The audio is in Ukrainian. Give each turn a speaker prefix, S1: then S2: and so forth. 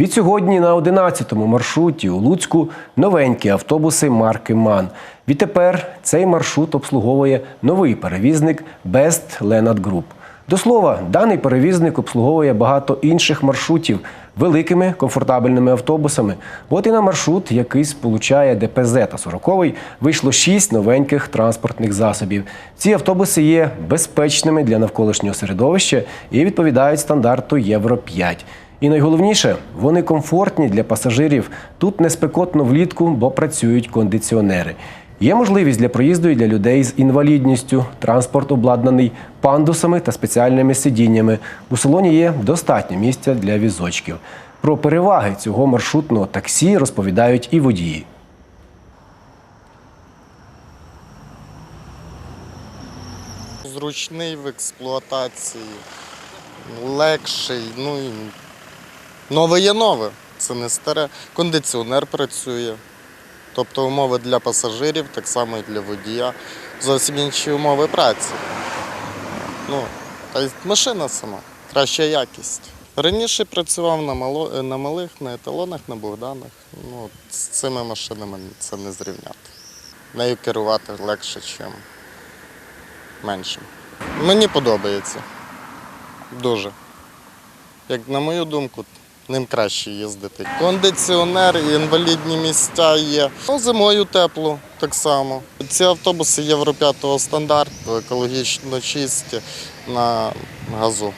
S1: Відсьогодні на 11-му маршруті у Луцьку новенькі автобуси марки МАН. Відтепер цей маршрут обслуговує новий перевізник Best Leonard Group. До слова, даний перевізник обслуговує багато інших маршрутів великими комфортабельними автобусами. От і на маршрут, який сполучає ДПЗ та 40-й, вийшло шість новеньких транспортних засобів. Ці автобуси є безпечними для навколишнього середовища і відповідають стандарту Євро 5. І найголовніше, вони комфортні для пасажирів. Тут не спекотно влітку, бо працюють кондиціонери. Є можливість для проїзду і для людей з інвалідністю. Транспорт обладнаний пандусами та спеціальними сидіннями. У салоні є достатньо місця для візочків. Про переваги цього маршрутного таксі розповідають і водії.
S2: Зручний в експлуатації, легший. Ну і нове є нове. Це не старе. Кондиціонер працює. Тобто умови для пасажирів, так само і для водія. Зовсім інші умови праці. Ну, та й машина сама, краща якість. Раніше працював на, мало, на малих, на еталонах, на Богданах. Ну, з цими машинами це не зрівняти. Нею керувати легше, ніж меншим. Мені подобається. Дуже. Як на мою думку, ним краще їздити. Кондиціонер інвалідні місця є. Ну, зимою тепло так само. Ці автобуси Євро 5 стандарту, екологічно чисті на газу.